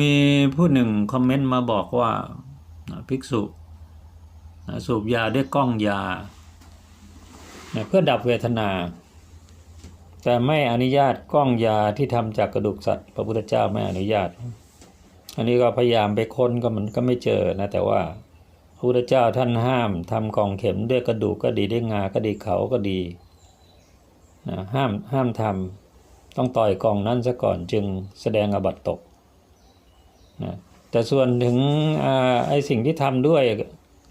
มีผู้หนึ่งคอมเมนต์มาบอกว่าภิกษุสูบยาด้วยกล้องยา เพื่อดับเวทนา แต่ไม่อนุญาตกล้องยาที่ทำจากกระดูกสัตว์พระพุทธเจ้าไม่อนุญาต อันนี้ก็พยายามไปค้นก็มันก็ไม่เจอนะแต่ว่าพระพุทธเจ้าท่านห้ามทำกล่องเข็มด้วยกระดูกก็ดีด้วยงาก็ดีเขาก็ดีนะห้ามห้ามทำต้องต่อยกล่องนั้นซะก่อนจึงแสดงอบัตตก นะแต่ส่วนถึงไอ้สิ่งที่ทำด้วย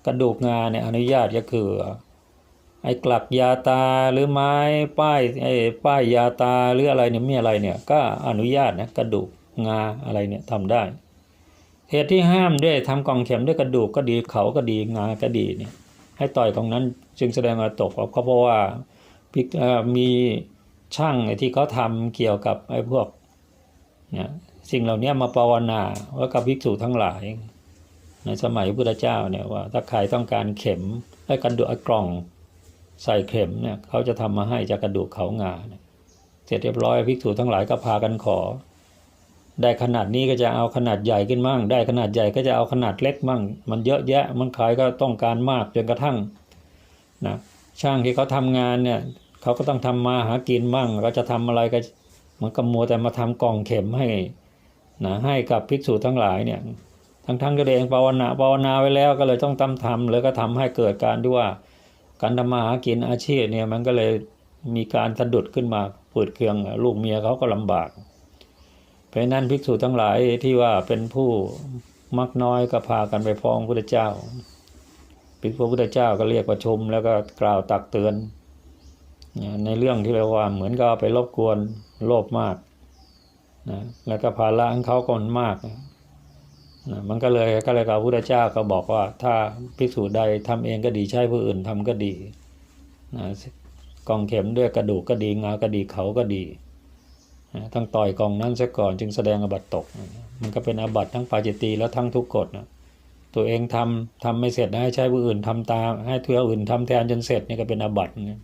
กระดูกงาเนี่ยอนุญาตก็คือ ไอ้กลักยาตาหรือไม้ป้ายไอ้ป้ายยาตาหรืออะไรเนี่ยมีอะไรเนี่ยก็อนุญาตนะกระดูกงาอะไรเนี่ยทำได้เหตุที่ห้ามด้วยทำกองเข็มด้วยกระดูกก็ดีเขาก็ดีงาก็ดีเนี่ยให้ต่อยของนั้นจึงแสดงว่าตกเพราะเพราะว่ามีช่างที่เขาทำเกี่ยวกับไอ้พวกเนี่ย สิ่งเหล่านี้มาภาวนาว่ากับภิกษุทั้งหลายในสมัยพุทธเจ้าเนี่ยว่าถ้าใครต้องการเข็มให้กระดูกกล่องใส่เข็มเนี่ยเขาจะทำมาให้จากกระดูกเขางาเสร็จเรียบร้อยภิกษุทั้งหลายก็พากันขอ ได้ขนาดนี้ก็จะเอาขนาดใหญ่ขึ้นมั่ง ได้ขนาดใหญ่ก็จะเอาขนาดเล็กมั่ง มันเยอะแยะมันใครก็ต้องการมากจนกระทั่งนะช่างที่เขาทำงานเนี่ยเขาก็ต้องทำมาหากินมั่ง ก็จะทำอะไรก็มันก็มัวแต่มาทำกล่องเข็มให้ นะให้กับภิกษุทั้งหลายเนี่ยทั้งทั้งตัวเองภาวนาภาวนาไว้แล้วก็เลยต้องตำทำแล้วก็ทำให้เกิดการที่ว่าการทำมาหากินอาชีพเนี่ยมันก็เลยมีการสะดุดขึ้นมาปวดเครื่องลูกเมียเขาก็ลำบาก เพราะนั้นภิกษุทั้งหลายที่ว่าเป็นผู้มักน้อยก็พากันไปฟ้องพระเจ้าภิกษุพระพุทธเจ้าก็เรียกประชุมแล้วก็กล่าวตักเตือน ในเรื่องที่เรียกว่าเหมือนกับไปรบกวนโลภมาก นะแล้วก็ภาระของเขาก็มากนะมันก็เลยก็เลยกับพระพุทธเจ้าก็บอกว่า ถ้าภิกษุใดทำเองก็ดีใช้ผู้อื่นทำก็ดีนะกองเข็มด้วยกระดูกก็ดีงาก็ดีเขาก็ดีนะต้องต่อยกองนั้นซะก่อนจึงแสดงอบัตตกมันก็เป็นอบัตทั้งปาจิตีแล้วทั้งทุกกฎนะตัวเองทำทำไม่เสร็จให้ใช้ผู้อื่นทำตาม ให้ทัวอื่นทำแทนจนเสร็จนี่ก็เป็นอบัตนะ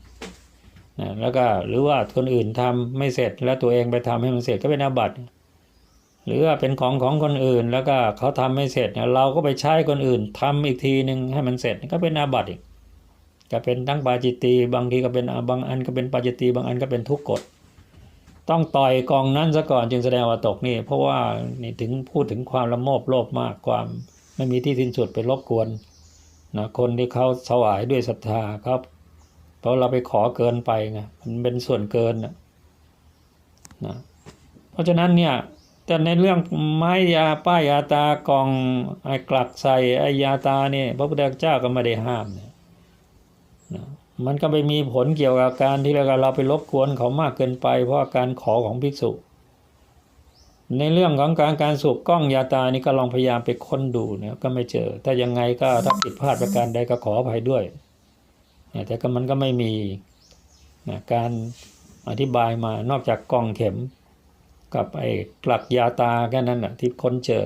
แล้วก็หรือว่าคนอื่นทำไม่เสร็จแล้วตัวเองไปทำให้มันเสร็จก็เป็นอาบัติ หรือว่าเป็นของของคนอื่นแล้วก็เขาทำไม่เสร็จเราก็ไปใช้คนอื่นทำอีกทีหนึ่งให้มันเสร็จก็เป็นอาบัติอีกก็เป็นทั้งปาจิตตีบางทีก็เป็นบางอันก็เป็นปาจิตตีบางอันก็เป็นทุกกฎต้องต่อยกองนั้นซะก่อนจึงแสดงว่าตกนี่ เพราะว่านี่ถึงพูดถึงความละโมบโลภมากความไม่มีที่สิ้นสุดไปรบกวนนะคนที่เขาสวายด้วยศรัทธาครับ เพราะเราไปขอเกินไปไงมันเป็นส่วนเกินนะนะเพราะฉะนั้นเนี่ยแต่ในเรื่องไม้ยาป้ายยาตากองไอ้กลักใส่ไอ้ยาตาเนี่ยพระพุทธเจ้าก็ไม่ได้ห้ามเนี่ยนะมันก็ไปมีผลเกี่ยวกับการที่เราเราไปรบกวนเขามากเกินไป เพราะการขอของภิกษุ ในเรื่องของการการสูบกล้องยาตานี่ก็ลองพยายามไปค้นดูเนี่ยก็ไม่เจอแต่ยังไงก็ถ้าผิดพลาดประการใดก็ขออภัยด้วย ยแต่ก็มันก็ไม่มีนะการอธิบายมานอกจากกองเข็ม กับไอ้กลักยาตาแค่นั้นนะที่ค้นเจอ